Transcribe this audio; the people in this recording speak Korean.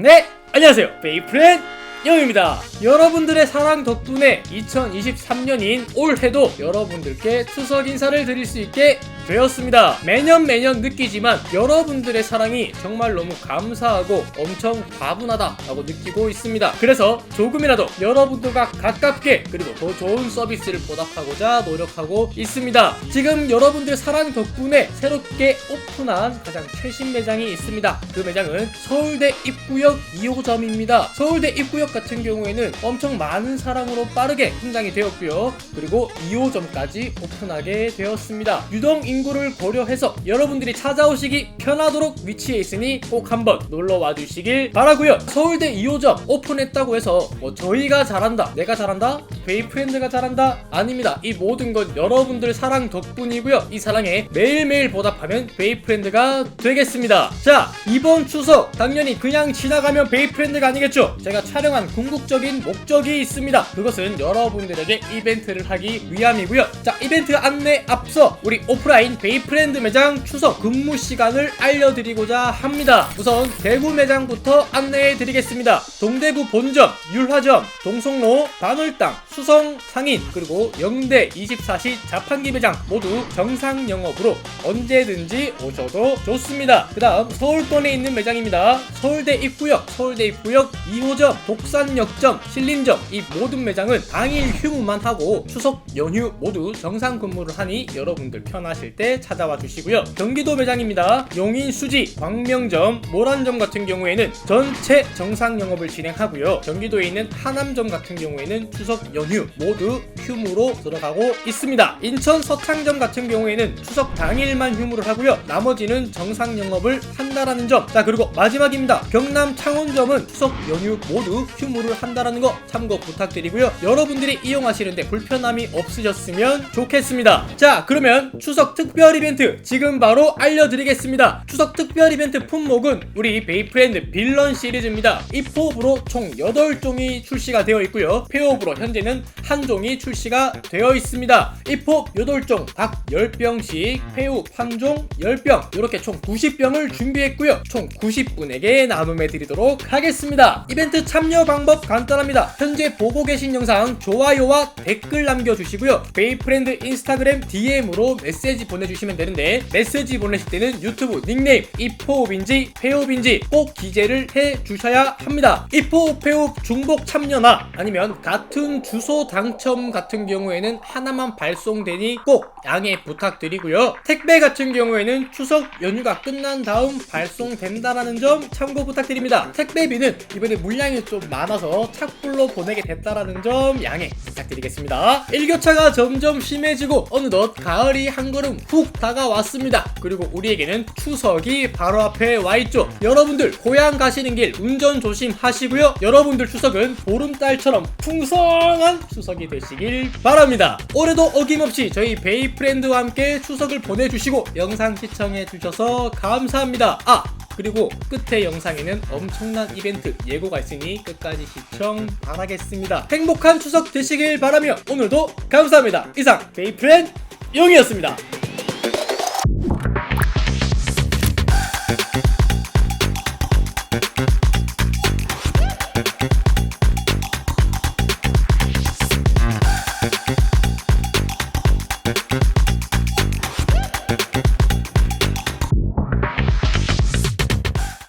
네, 안녕하세요. 베이프렌 영입니다. 여러분들의 사랑 덕분에 2023년인 올해도 여러분들께 추석 인사를 드릴 수 있게 되었습니다. 매년 매년 느끼지만 여러분들의 사랑이 정말 너무 감사하고 엄청 과분하다라고 느끼고 있습니다. 그래서 조금이라도 여러분들과 가깝게 그리고 더 좋은 서비스를 보답하고자 노력하고 있습니다. 지금 여러분들 사랑 덕분에 새롭게 오픈한 가장 최신 매장이 있습니다. 그 매장은 서울대 입구역 2호점입니다. 서울대 입구역 같은 경우에는 엄청 많은 사랑으로 빠르게 성장이 되었고요. 그리고 2호점까지 오픈하게 되었습니다. 유동 인 구를 고려해서 여러분들이 찾아오시기 편하도록 위치해 있으니 꼭 한번 놀러 와 주시길 바라고요. 서울대 2호점 오픈했다고 해서 뭐 저희가 잘한다, 내가 잘한다, 베이프렌드가 잘한다 아닙니다. 이 모든 건 여러분들 사랑 덕분이고요. 이 사랑에 매일매일 보답하면 베이프렌드가 되겠습니다. 자, 이번 추석 당연히 그냥 지나가면 베이프렌드가 아니겠죠. 제가 촬영한 궁극적인 목적이 있습니다. 그것은 여러분들에게 이벤트를 하기 위함이고요. 자, 이벤트 안내 앞서 우리 오프라인 베이프렌드 매장 추석 근무 시간을 알려드리고자 합니다. 우선 대구 매장부터 안내해 드리겠습니다. 동대구 본점, 율화점, 동성로, 반월당, 수성 상인, 그리고 영대 24시 자판기 매장 모두 정상 영업으로 언제든지 오셔도 좋습니다. 그 다음 서울권에 있는 매장입니다. 서울대 입구역, 서울대 입구역 2호점, 독산역점, 신림점 이 모든 매장은 당일 휴무만 하고 추석 연휴 모두 정상 근무를 하니 여러분들 편하실 때 찾아와 주시고요. 경기도 매장입니다. 용인 수지, 광명점, 모란점 같은 경우에는 전체 정상 영업을 진행하고요. 경기도에 있는 하남점 같은 경우에는 추석 연휴 모두 휴무로 들어가고 있습니다. 인천 서창점 같은 경우에는 추석 당일만 휴무를 하고요. 나머지는 정상 영업을 한다라는 점. 자 그리고 마지막입니다. 경남 창원점은 추석 연휴 모두 휴무를 한다라는 거 참고 부탁드리고요. 여러분들이 이용하시는데 불편함이 없으셨으면 좋겠습니다. 자 그러면 추석 특별 이벤트 지금 바로 알려드리겠습니다. 추석 특별 이벤트 품목은 우리 베이프렌드 빌런 시리즈입니다. 입호흡으로 총 8종이 출시가 되어 있고요. 폐호흡으로 현재는 한 종이 출시가 되어 있습니다. 입호흡 8종 각 10병씩 폐호흡 한종 10병 이렇게 총 90병을 준비했고요. 총 90분에게 나눔해 드리도록 하겠습니다. 이벤트 참여 방법 간단합니다. 현재 보고 계신 영상 좋아요와 댓글 남겨주시고요. 베이프렌드 인스타그램 DM으로 메시지 보내주시면 되는데 메시지 보내실 때는 유튜브 닉네임 입호흡인지 폐호흡인지 꼭 기재를 해 주셔야 합니다. 입호흡 폐호흡 중복 참여나 아니면 같은 주소 당첨 같은 경우에는 하나만 발송되니 꼭 양해 부탁드리고요. 택배 같은 경우에는 추석 연휴가 끝난 다음 발송된다라는 점 참고 부탁드립니다. 택배비는 이번에 물량이 좀 많아서 착불로 보내게 됐다라는 점 양해 부탁드리겠습니다. 일교차가 점점 심해지고 어느덧 가을이 한 걸음 훅 다가왔습니다. 그리고 우리에게는 추석이 바로 앞에 와 있죠. 여러분들 고향 가시는 길 운전 조심하시고요. 여러분들 추석은 보름달처럼 풍성한 추석이 되시길 바랍니다. 올해도 어김없이 저희 베이프렌드와 함께 추석을 보내주시고 영상 시청해 주셔서 감사합니다. 아 그리고 끝에 영상에는 엄청난 이벤트 예고가 있으니 끝까지 시청 바라겠습니다. 행복한 추석 되시길 바라며 오늘도 감사합니다. 이상 베이프렌 용이었습니다.